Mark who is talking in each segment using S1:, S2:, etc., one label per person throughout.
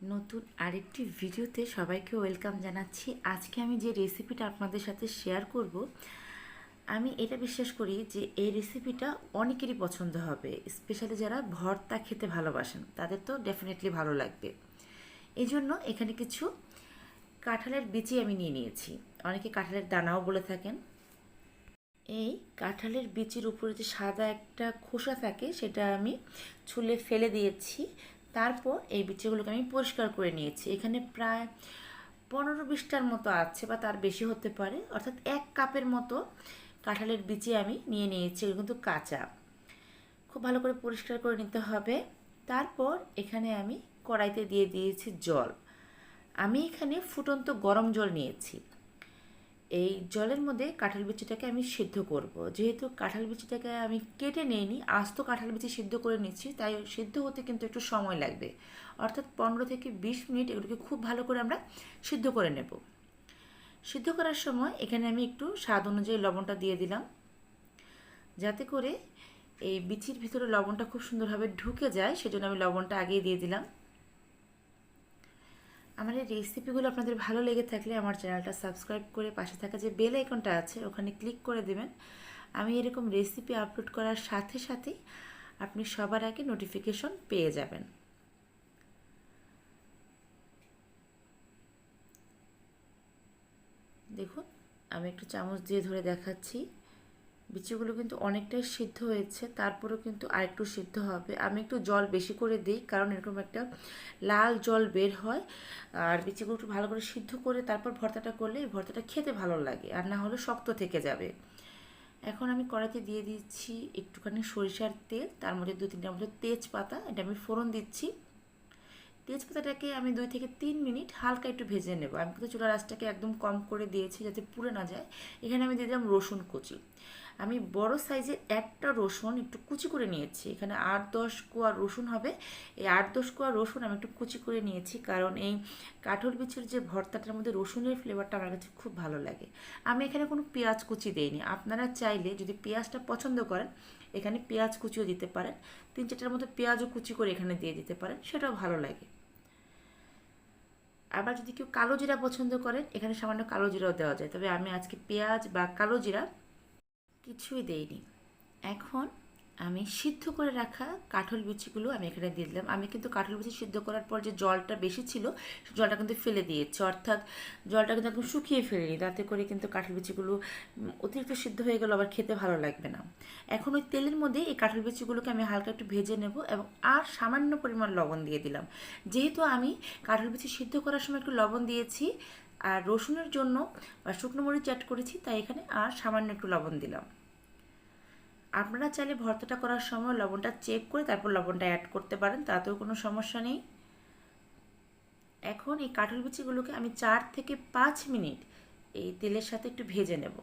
S1: নতুন আরেকটি ভিডিওতে সবাইকে ওয়েলকাম জানাচ্ছি। আজকে আমি যে রেসিপিটা আপনাদের সাথে শেয়ার করব, আমি এটা বিশ্বাস করি যে এই রেসিপিটা অনেকেরই পছন্দ হবে, স্পেশালি যারা ভর্তা খেতে ভালোবাসেন, তাদের তো ডেফিনেটলি ভালো লাগবে। এই জন্য এখানে কিছু কাঁঠালের বিচি আমি নিয়ে নিয়েছি। অনেকে কাঁঠালের দানাও বলে থাকেন। এই কাঁঠালের বিচির উপরে যে সাদা একটা খোসা থাকে, সেটা আমি ছুলে ফেলে দিয়েছি। তারপর এই বিচিগুলোকে আমি পরিষ্কার করে নিয়েছি। এখানে প্রায় পনেরো বিশটার মতো আছে বা তার বেশি হতে পারে। অর্থাৎ এক কাপের মতো কাঁঠালের বিচি আমি নিয়ে নিয়েছি, এগুলো কিন্তু কাঁচা। খুব ভালো করে পরিষ্কার করে নিতে হবে। তারপর এখানে আমি কড়াইতে দিয়ে দিয়েছি জল। আমি এখানে ফুটন্ত গরম জল নিয়েছি। এই জলের মধ্যে কাঁঠাল বিচিটাকে আমি সিদ্ধ করব। যেহেতু কাঁঠাল বিচিটাকে আমি কেটে নিইনি, আস্ত কাঁঠাল বিচি সিদ্ধ করে নিচ্ছি, তাই সিদ্ধ হতে কিন্তু একটু সময় লাগবে। অর্থাৎ পনেরো থেকে বিশ মিনিট এগুলোকে খুব ভালো করে আমরা সিদ্ধ করে নেব। সিদ্ধ করার সময় এখানে আমি একটু স্বাদ অনুযায়ী লবণটা দিয়ে দিলাম। যাতে করে এই বিচির ভিতরে লবণটা খুব সুন্দরভাবে ঢুকে যায়, সেজন্য আমি লবণটা আগিয়ে দিয়ে দিলাম। আমার এই রেসিপিগুলো আপনাদের ভালো লেগে থাকলে আমার চ্যানেলটা সাবস্ক্রাইব করে পাশে থাকা যে বেল আইকনটা আছে, ওখানে ক্লিক করে দেবেন। আমি এরকম রেসিপি আপলোড করার সাথে সাথেই আপনি সবার আগে নোটিফিকেশন পেয়ে যাবেন। দেখুন, আমি একটু চামচ দিয়ে ধরে দেখাচ্ছি। বিচিগুলো কিন্তু অনেকটাই সিদ্ধ হয়েছে, তারপরেও কিন্তু আরেকটু সিদ্ধ হবে। আমি একটু জল বেশি করে দিই, কারণ এরকম একটা লাল জল বের হয়, আর বিচিগুলো একটু ভালো করে সিদ্ধ করে তারপর ভর্তাটা করলে ভর্তাটা খেতে ভালো লাগে, আর না হলে শক্ত থেকে যাবে। এখন আমি কড়াইতে দিয়ে দিচ্ছি একটুখানি সরিষার তেল, তার মধ্যে দু তিনটার মধ্যে তেজপাতা, এটা আমি ফোড়ন দিচ্ছি। তেজপাতাটাকে আমি দুই থেকে তিন মিনিট হালকা একটু ভেজে নেব। আমি কিন্তু চুলার আঁচটাকে একদম কম করে দিয়েছি যাতে পুড়ে না যায়। এখানে আমি দিয়ে দিলাম রসুন কুচি। আমি বড় সাইজের একটা রসুন একটু কুচি করে নিয়েছি। এখানে আট, দশ কোয়া রসুন হবে। এই আট, দশ কোয়া রসুন আমি একটু কুচি করে নিয়েছি কারণ এই কাঠল বিচের যে ভর্তাটার মধ্যে রসুনের ফ্লেভারটা আমার কাছে খুব ভালো লাগে। আমি এখানে কোনো পেঁয়াজ কুচি দেইনি। আপনারা চাইলে যদি পেঁয়াজটা পছন্দ করেন, এখানে পেঁয়াজ কুচিও দিতে পারেন। তিন চারটার মধ্যে পেঁয়াজও কুচি করে এখানে দিয়ে দিতে পারেন, সেটাও ভালো লাগে। আবার যদি কেউ কালো জিরা পছন্দ করেন, এখানে সামান্য কালো জিরাও দেওয়া যায়। তবে আমি আজকে পেঁয়াজ বা কালো জিরা কিছুই দেইনি। এখন আমি সিদ্ধ করে রাখা কাঠল বিচিগুলো আমি এখানে দিয়ে দিলাম। আমি কিন্তু কাঠল বিচি সিদ্ধ করার পর যে জলটা বেশি ছিল জলটা কিন্তু ফেলে দিয়েছি। অর্থাৎ জলটা কিন্তু একদম শুকিয়ে ফেলিনি। তাতে করে কিন্তু কাঠল বিচিগুলো অতিরিক্ত সিদ্ধ হয়ে গেল আবার খেতে ভালো লাগবে না। এখন ওই তেলের মধ্যে এই কাঠল বিচিগুলোকে আমি হালকা একটু ভেজে নেব এবং আর সামান্য পরিমাণ লবণ দিয়ে দিলাম। যেহেতু আমি কাঠল বিচি সিদ্ধ করার সময় একটু লবণ দিয়েছি আর রসুনের জন্য বা শুকনো মরিচ অ্যাড করেছি, তাই এখানে আর সামান্য একটু লবণ দিলাম। আপনারা চাইলে ভর্তাটা করার সময় লবণটা চেক করে তারপর লবণটা অ্যাড করতে পারেন, তাতেও কোনো সমস্যা নেই। এখন এই কাঠল বিচিগুলোকে আমি চার থেকে পাঁচ মিনিট এই তেলের সাথে একটু ভেজে নেব।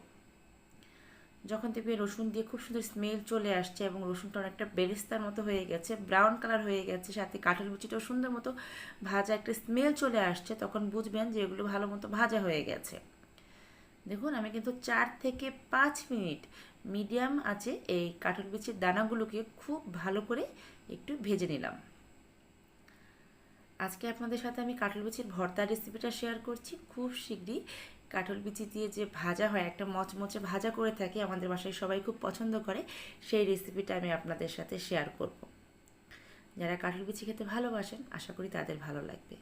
S1: যখন দেখবে রসুন দিয়ে খুব সুন্দর স্মেল চলে আসছে এবং রসুনটা অনেকটা বেরেস্তার মতো হয়ে গেছে ব্রাউন কালার হয়ে গেছে, সাথে কাঠের বিচিটাও সুন্দর মতো ভাজা একটা স্মেল চলে আসছে, তখন বুঝবেন যে এগুলো ভালো মতো ভাজা হয়ে গেছে। দেখুন, আমি কিন্তু চার থেকে পাঁচ মিনিট মিডিয়াম আছে এই কাঠল বিচির দানাগুলোকে খুব ভালো করে একটু ভেজে নিলাম। আজকে আপনাদের সাথে আমি কাঠল বিচির ভর্তা রেসিপিটা শেয়ার করছি। খুব শীঘ্রই কাঠল বিচি দিয়ে যে ভাজা হয়, একটা মচমচে ভাজা করে থাকে, আমাদের বাসায় সবাই খুব পছন্দ করে, সেই রেসিপিটা আমি আপনাদের সাথে শেয়ার করব। যারা কাঠল বিচি খেতে ভালোবাসেন, আশা করি তাদের ভালো লাগবে।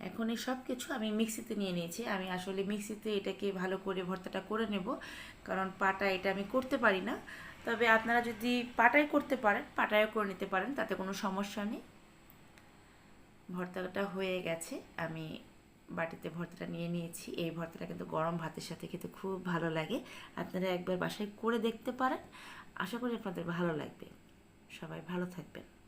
S1: এখন এই সব কিছু আমি মিক্সিতে নিয়ে নিয়েছি। আমি আসলে মিক্সিতে এটাকে ভালো করে ভর্তাটা করে নেব, কারণ পাটা এটা আমি করতে পারি না। তবে আপনারা যদি পাটাই করতে পারেন, পাটায়ও করে নিতে পারেন, তাতে কোনো সমস্যা নেই। ভর্তাটা হয়ে গেছে, আমি বাটিতে ভর্তাটা নিয়ে নিয়েছি। এই ভর্তাটা কিন্তু গরম ভাতের সাথে খেতে খুব ভালো লাগে। আপনারা একবার বাসায় করে দেখতে পারেন। আশা করি আপনাদের ভালো লাগবে। সবাই ভালো থাকবেন।